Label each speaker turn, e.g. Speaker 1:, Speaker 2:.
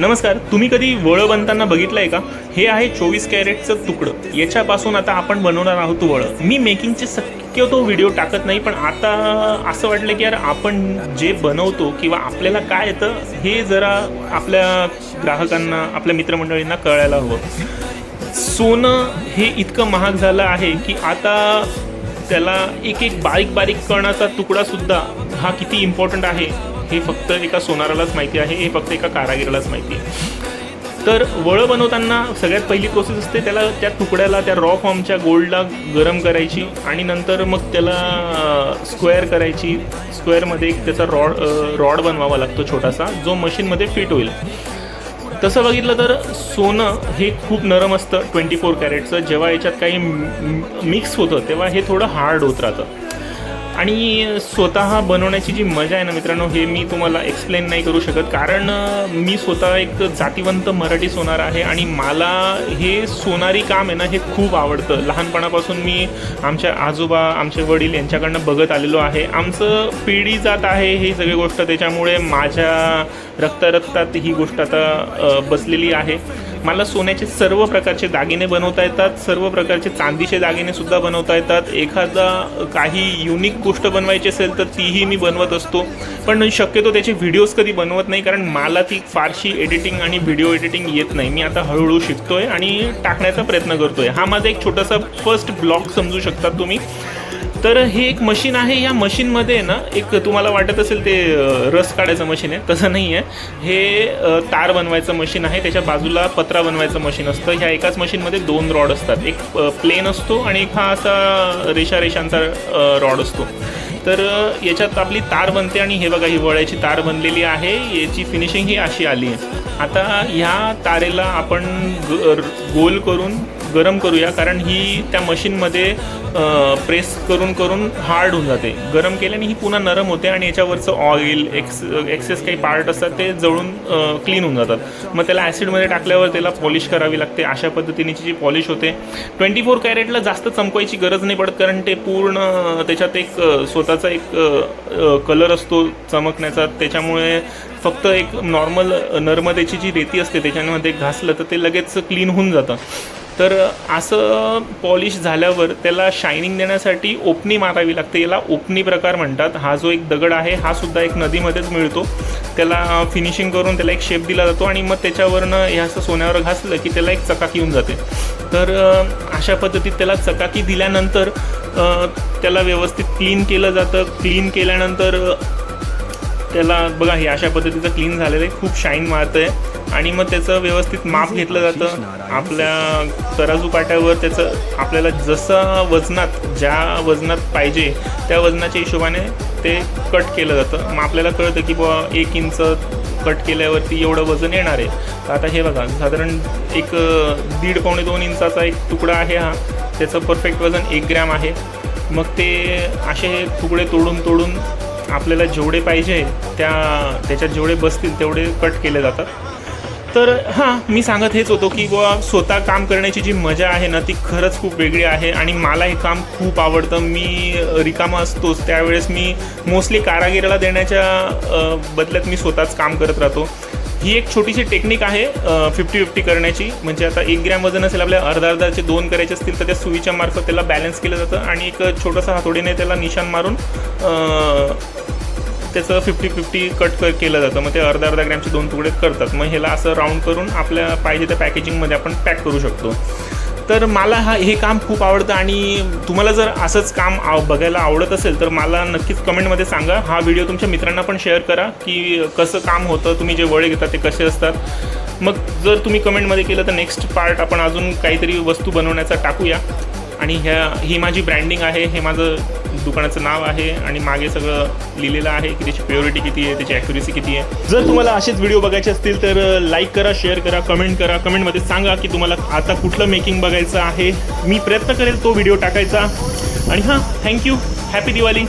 Speaker 1: नमस्कार तुम्ही कधी वळं बनताना बघितलं आहे का? हे आहे चोवीस कॅरेटचं तुकडं. याच्यापासून आता आपण बनवणार आहोत वळं. मी मेकिंगचे शक्यतो व्हिडिओ टाकत नाही पण आता असं वाटलं की यार आपण जे बनवतो किंवा आपल्याला काय येतं हे जरा आपल्या ग्राहकांना आपल्या मित्रमंडळींना कळायला हवं. सोनं हे इतकं महाग झालं आहे की आता त्याला एक एक बारीक बारीक कणाचा तुकडासुद्धा हा किती इम्पॉर्टंट आहे हे फक्त एका सोनारालाच माहिती आहे हे फक्त एका कारागिरालाच माहिती आहे. तर वळं बनवताना सगळ्यात पहिली प्रोसेस असते त्याला त्या तुकड्याला त्या रॉ फॉर्मच्या गोल्डला गरम करायची आणि नंतर मग त्याला स्क्वेअर करायची. स्क्वेअरमध्ये एक त्याचा रॉड रॉड बनवावा लागतो छोटासा जो मशीनमध्ये फिट होईल. तसं बघितलं तर सोनं हे खूप नरम असतं ट्वेंटी फोर कॅरेटचं जेव्हा याच्यात काही मिक्स होतं तेव्हा हे थोडं हार्ड होत राहतं. आणि स्वतः बनवण्याची जी मजा आहे ना मित्रांनो हे मी तुम्हाला एक्सप्लेन नाही करू शकत. कारण मी स्वतः एक जातीवंत मराठी सोनार आहे आणि मला हे सोनारी काम आहे ना हे खूप आवडतं. लहानपणापासून मी आमच्या आजोबा आमचे वडील यांच्याकडनं बघत आलेलो आहे. आमचं पिढी जात आहे ही सगळी गोष्ट. त्याच्यामुळे माझ्या रक्तरक्तात ही गोष्ट आता बसलेली आहे. मला सोन्याचे सर्व प्रकारचे दागिने बनवता येतात सर्व प्रकारचे चांदीचे दागिने सुद्धा बनवता येतात. एखादा काही युनिक गोष्ट बनवायची असेल तर तीही मी बनवत असतो. पण शक्यतो त्याचे व्हिडिओज कधी बनवत नाही कारण मला ती फारशी एडिटिंग आणि व्हिडिओ एडिटिंग येत नाही. मी आता हळूहळू शिकतोय आणि टाकण्याचा प्रयत्न करतोय. हा माझा एक छोटासा फर्स्ट ब्लॉग समजू शकतात तुम्ही. तर हे एक मशीन आहे. या मशीनमध्ये ना एक तुम्हाला वाटत असेल ते रस काढायचं मशीन आहे. तसं नाही आहे. हे तार बनवायचं मशीन आहे. त्याच्या बाजूला पत्रा बनवायचं मशीन असतं. ह्या एकाच मशीनमध्ये दोन रॉड असतात. एक प्लेन असतो आणि एक हा असा रेषा रेषांचा रॉड असतो. तर याच्यात आपली तार बनते आणि हे बघा ही वळ्याची तार बनलेली आहे. याची फिनिशिंग ही अशी आली आहे. आता ह्या तारेला आपण ग- गोल करून गरम करूया कारण ही त्या मशीनमध्ये प्रेस करून करून हार्ड होऊन जाते. गरम केल्याने ही पुन्हा नरम होते आणि याच्यावरचं ऑइल एक्स एक्सेस काही पार्ट असतात ते जळून क्लीन होऊन जातात. मग त्याला ॲसिडमध्ये टाकल्यावर त्याला पॉलिश करावी लागते. अशा पद्धतीने जी पॉलिश होते. ट्वेंटी फोर कॅरेटला जास्त चमकवायची गरज नाही पडत कारण ते पूर्ण त्याच्यात एक स्वतःचा एक कलर असतो चमकण्याचा. त्याच्यामुळे फक्त एक नॉर्मल नर्मदेची जी रेती असते त्याच्यामध्ये घासलं तर ते लगेच क्लीन होऊन जातं. तर असं पॉलिश झाल्यावर त्याला शायनिंग देण्यासाठी ओपनी मारावी लागते. याला ओपनी प्रकार म्हणतात. हा जो एक दगड आहे हा सुद्धा एक नदीमध्येच मिळतो. त्याला फिनिशिंग करून त्याला एक शेप दिला जातो आणि मग त्याच्यावरनं हे असं सोन्यावर घासलं की त्याला एक चकाकी येऊन जाते. तर अशा पद्धतीत त्याला चकाकी दिल्यानंतर त्याला व्यवस्थित क्लीन केलं जातं. क्लीन केल्यानंतर त्याला बघा हे अशा पद्धतीचं क्लीन झालेलं आहे. खूप शाईन मारतं आहे आणि मग त्याचं व्यवस्थित माप घेतलं जातं. आपल्या तराजू काट्यावर त्याचं आपल्याला जसं वजनात ज्या वजनात पाहिजे त्या वजनाच्या हिशोबाने ते कट केलं जातं. मग आपल्याला कळतं की बुवा एक इंच कट केल्यावरती एवढं वजन येणार आहे. तर आता हे बघा साधारण एक दीड पावणे दोन इंचाचा एक तुकडा आहे हा. त्याचं परफेक्ट वजन एक ग्रॅम आहे. मग ते असे तुकडे तोडून तोडून आपल्याला जेवढे पाहिजे त्या त्याच्यात जेवढे बसतील तेवढे कट केले जातात. तर हां मी सांगत हेच होतो की बुवा स्वतः काम करण्याची जी मजा आहे ना ती खरंच खूप वेगळी आहे आणि मला हे काम खूप आवडतं. मी रिकामा असतोच. त्यावेळेस मी मोस्टली कारागिराला देण्याच्या बदल्यात मी स्वतःच काम करत राहतो. ही एक छोटीशी टेक्निक आहे फिफ्टी फिफ्टी करण्याची. म्हणजे आता एक ग्रॅम वजन असेल आपल्या अर्धा अर्धाचे दोन करायचे असतील तर त्या सुईच्या मार्फत त्याला बॅलन्स केलं जातं. आणि एक छोटासा हातोडीने त्याला निशाण मारून त्याचं फिफ्टी फिफ्टी कट कर केलं जातं. मग ते अर्धा अर्धा ग्रॅमचे दोन तुकडे करतात. मग ह्याला असं राऊंड करून आपल्या पाहिजे त्या पॅकेजिंगमध्ये आपण पॅक करू शकतो. तर मला हा हे काम खूप आवडतं आणि तुम्हाला जर असंच काम आव बघायला आवडत असेल तर मला नक्कीच कमेंटमध्ये सांगा. हा व्हिडिओ तुमच्या मित्रांना पण शेअर करा की कसं काम होतं तुम्ही जे वळे घेता ते कसे असतात. मग जर तुम्ही कमेंटमध्ये केलं तर नेक्स्ट पार्ट आपण अजून काहीतरी वस्तू बनवण्याचा टाकूया. आणि ह्या ही माझी ब्रँडिंग आहे हे माझं दुकानाचं नाव आहे आणि मागे सगळं लिहिलेलं आहे की त्याची प्युरिटी किती आहे त्याची ॲक्युरेसी किती आहे. जर तुम्हाला असेच व्हिडिओ बघायचे असतील तर लाईक करा शेअर करा कमेंट करा. कमेंटमध्ये सांगा की तुम्हाला आता कुठलं मेकिंग बघायचं आहे. मी प्रयत्न करेल तो व्हिडिओ टाकायचा. आणि हां थँक्यू हॅपी दिवाळी